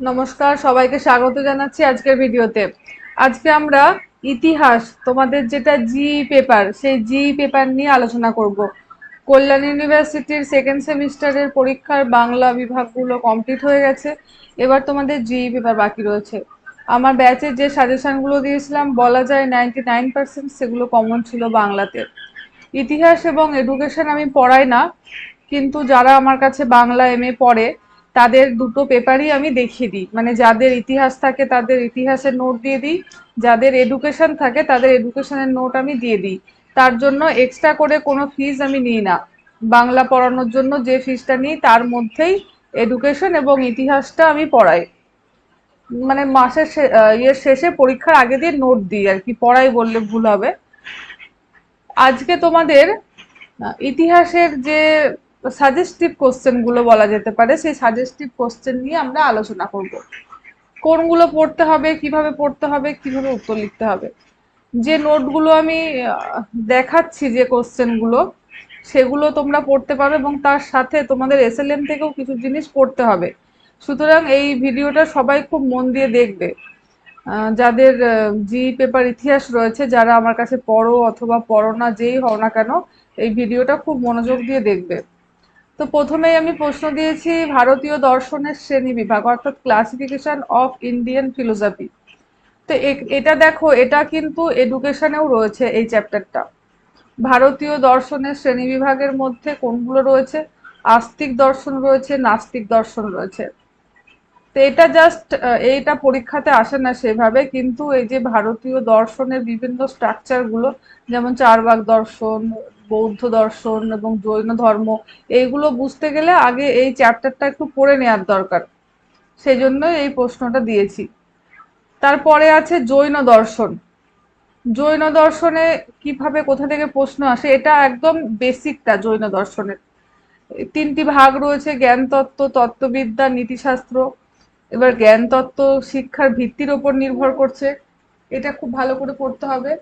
নমস্কার, সবাইকে স্বাগত জানাচ্ছি আজকের ভিডিওতে। আজকে আমরা ইতিহাস, তোমাদের যেটা জি পেপার সেই জি পেপার নিয়ে আলোচনা করব। কল্যাণ ইউনিভার্সিটির সেকেন্ড সেমিস্টারের পরীক্ষার বাংলা বিভাগগুলো কমপ্লিট হয়ে গেছে। এবার তোমাদের জি পেপার বাকি রয়েছে। আমার ব্যাচে যে সাজেশনগুলো দিয়েছিলাম, বলা যায় নাইনটি নাইন পার্সেন্ট সেগুলো কমন ছিল বাংলাতে। ইতিহাস এবং এডুকেশন আমি পড়াই না, কিন্তু যারা আমার কাছে বাংলা এম এ পড়ে তাদের দুটো পেপারই আমি দেখিয়ে দিই। মানে যাদের ইতিহাস থাকে তাদের ইতিহাসের নোট দিয়ে দিই, যাদের এডুকেশন থাকে তাদের এডুকেশনের নোট আমি দিয়ে দিই। তার জন্য এক্সট্রা করে কোনো ফিজ আমি নিই না। বাংলা পড়ানোর জন্য যে ফিজটা নিই তার মধ্যেই এডুকেশন এবং ইতিহাসটা আমি পড়াই। মানে মাসের ইয়ের শেষে পরীক্ষার আগে দিয়ে নোট দিই আর কি, পড়াই বললে ভুল হবে। আজকে তোমাদের ইতিহাসের যে সাজেস্টিভ কোশ্চেনগুলো বলা যেতে পারে, সেই সাজেস্টিভ কোশ্চেন নিয়ে আমরা আলোচনা করব। কোনগুলো পড়তে হবে, কীভাবে পড়তে হবে, কীভাবে উত্তর লিখতে হবে। যে নোটগুলো আমি দেখাচ্ছি যে কোশ্চেনগুলো, সেগুলো তোমরা পড়তে পারো এবং তার সাথে তোমাদের এসএলএম থেকেও কিছু জিনিস পড়তে হবে। সুতরাং এই ভিডিওটা সবাই খুব মন দিয়ে দেখবে। যাদের জি পেপার ইতিহাস রয়েছে, যারা আমার কাছে পড়ো অথবা পড়ো না, যেই হও না কেন, এই ভিডিওটা খুব মনোযোগ দিয়ে দেখবে। তো প্রথমেই আমি প্রশ্ন দিয়েছি ভারতীয় দর্শনের শ্রেণি বিভাগ, অর্থাৎ ক্লাসিফিকেশন অফ ইন্ডিয়ান ফিলোসফি তো এটা দেখো, এটা কিন্তু এডুকেশনেও রয়েছে এই চ্যাপ্টারটা ভারতীয় দর্শনের শ্রেণি বিভাগের মধ্যে কোনগুলো রয়েছে? আস্তিক দর্শন রয়েছে, নাস্তিক দর্শন রয়েছে। তো এটা জাস্ট এইটা পরীক্ষাতে আসে না সেভাবে, কিন্তু এই যে ভারতীয় দর্শনের বিভিন্ন স্ট্রাকচারগুলো যেমন চারবাগ দর্শন বৌদ্ধ দর্শন এবং জৈন ধর্ম, এইগুলো বুঝতে গেলে আগে এই চ্যাপ্টারটা একটু পড়ে নেওয়ার দরকার। সেই জন্য এই প্রশ্নটা দিয়েছি। তারপরে আছে জৈন দর্শন। জৈন দর্শনে কীভাবে কোথা থেকে প্রশ্ন আসে, এটা একদম বেসিকটা জৈন দর্শনের। তিনটি ভাগ রয়েছে জ্ঞান তত্ত্ব তত্ত্ববিদ্যা, নীতিশাস্ত্র। এবার জ্ঞান তত্ত্ব শিক্ষার ভিত্তির ওপর নির্ভর করছে। এটা খুব ভালো করে পড়তে হবে।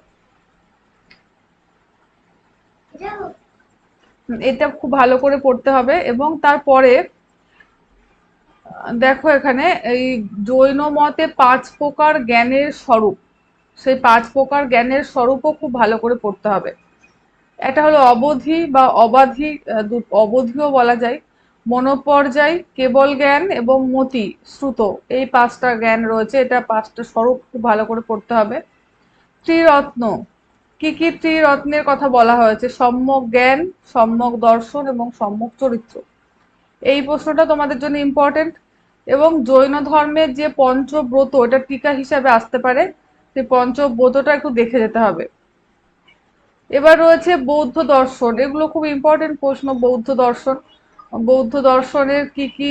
এটা খুব ভালো করে পড়তে হবে এবং তারপরে, দেখো এখানে, এই জৈন মতে পাঁচ প্রকার জ্ঞানের স্বরূপ। সেই পাঁচ প্রকার জ্ঞানের স্বরূপও খুব ভালো করে পড়তে হবে। এটা হলো অবধি বা অবাধি অবধিও বলা যায়। মনোপর্যায়, কেবল জ্ঞান এবং মতি, শ্রুত, এই পাঁচটা জ্ঞান রয়েছে। এটা পাঁচটা স্বরূপ খুব ভালো করে পড়তে হবে। ত্রিরত্ন কি কি ত্রিরত্নের কথা বলা হয়েছে? সম্যক জ্ঞান, সম্যক দর্শন এবং সম্যক চরিত্র। এই প্রশ্নটা তোমাদের জন্য ইম্পর্টেন্ট এবং জৈন ধর্মের যে পঞ্চব্রত, এটা টিকা হিসাবে আসতে পারে। সেই পঞ্চব্রতটা একটু দেখে যেতে হবে। এবার রয়েছে বৌদ্ধ দর্শন। এগুলো খুব ইম্পর্টেন্ট প্রশ্ন, বৌদ্ধ দর্শন। বৌদ্ধ দর্শনের কি কি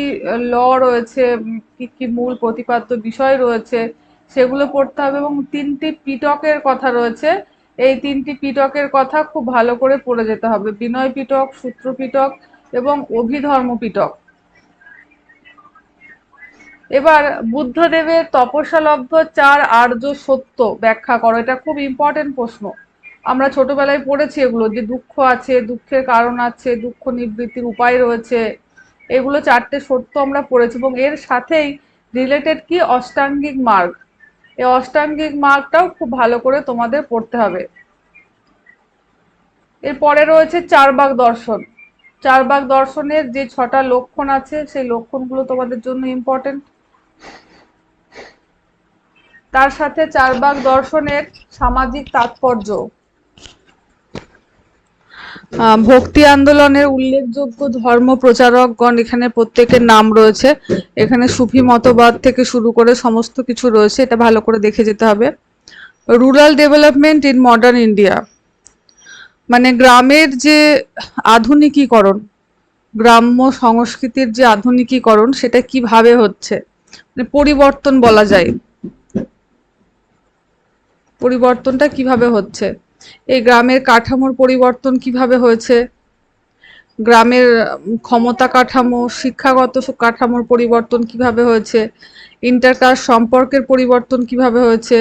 ল রয়েছে, কি কি মূল প্রতিপাদ্য বিষয় রয়েছে, সেগুলো পড়তে হবে। এবং তিনটি পিটকের কথা রয়েছে। এই তিনটি পিটকের কথা খুব ভালো করে পড়ে যেতে হবে। বিনয় পিটক, সূত্র পিটক এবং অভিধর্ম পিটক। এবার বুদ্ধদেবের তপস্যালব্ধ চার আর্য সত্য ব্যাখ্যা করো। এটা খুব ইম্পর্টেন্ট প্রশ্ন। আমরা ছোটবেলায় পড়েছি এগুলো যে দুঃখ আছে, দুঃখের কারণ আছে, দুঃখ নিবৃত্তির উপায় রয়েছে। এগুলো চারটে সত্য আমরা পড়েছি এবং এর সাথেই রিলেটেড কি? অষ্টাঙ্গিক মার্গ। এই অষ্টাঙ্গিক মার্গটাও খুব ভালো করে তোমাদের পড়তে হবে। এরপরে রয়েছে চারবাগ দর্শন। চারবাগ দর্শনের যে ছটা লক্ষণ আছে, সেই লক্ষণগুলো তোমাদের জন্য ইম্পর্টেন্ট তার সাথে চারবাগ দর্শনের সামাজিক তাৎপর্য। ভক্তি আন্দোলনের উল্লেখযোগ্য ধর্ম প্রচারকগণ এখানে প্রত্যেকের নাম রয়েছে। এখানে সুফি মতবাদ থেকে শুরু করে সমস্ত কিছু রয়েছে, এটা ভালো করে দেখে যেতে হবে। Rural development in modern India. মানে গ্রামের যে আধুনিকীকরণ, গ্রাম্য সংস্কৃতির যে আধুনিকীকরণ, সেটা কীভাবে হচ্ছে? মানে পরিবর্তন বলা যায়। পরিবর্তনটা কীভাবে হচ্ছে? এই গ্রামের কাঠামোর পরিবর্তন কীভাবে হয়েছে? গ্রামের ক্ষমতা কাঠামো, শিক্ষাগত কাঠামোর পরিবর্তন কীভাবে হয়েছে? ইন্টারকাস্ট সম্পর্কের পরিবর্তন কীভাবে হয়েছে?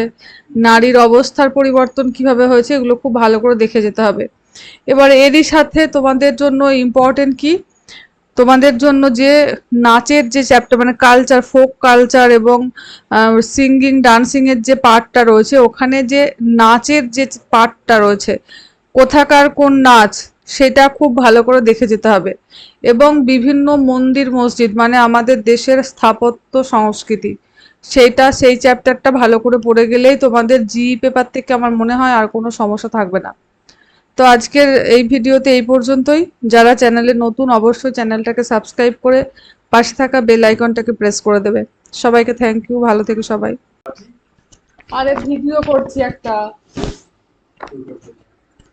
নারীর অবস্থার পরিবর্তন কীভাবে হয়েছে? এগুলো খুব ভালো করে দেখে যেতে হবে। এবার এরই সাথে তোমাদের জন্য ইম্পর্টেন্ট কি? তোমাদের জন্য যে নাচের যে চ্যাপ্টার মানে কালচার ফোক কালচার এবং সিঙ্গিং ডান্সিং এর যে পার্টটা রয়েছে, ওখানে যে নাচের যে পার্টটা রয়েছে, কোথাকার কোন নাচ, সেটা খুব ভালো করে দেখে যেতে হবে। এবং বিভিন্ন মন্দির, মসজিদ মানে আমাদের দেশের স্থাপত্য সংস্কৃতি সেইটা সেই চ্যাপ্টারটা ভালো করে পড়ে গেলেই তোমাদের জি পেপার থেকে আমার মনে হয় আর কোনো সমস্যা থাকবে না। তো আজকের এই ভিডিওতে এই পর্যন্তই। যারা চ্যানেলে নতুন, অবশ্যই চ্যানেলটাকে সাবস্ক্রাইব করে পাশে থাকা বেল আইকনটাকে প্রেস করে দেবে। সবাইকে থ্যাংক ইউ ভালো থেকে সবাই। আরে ভিডিও করছি একটা।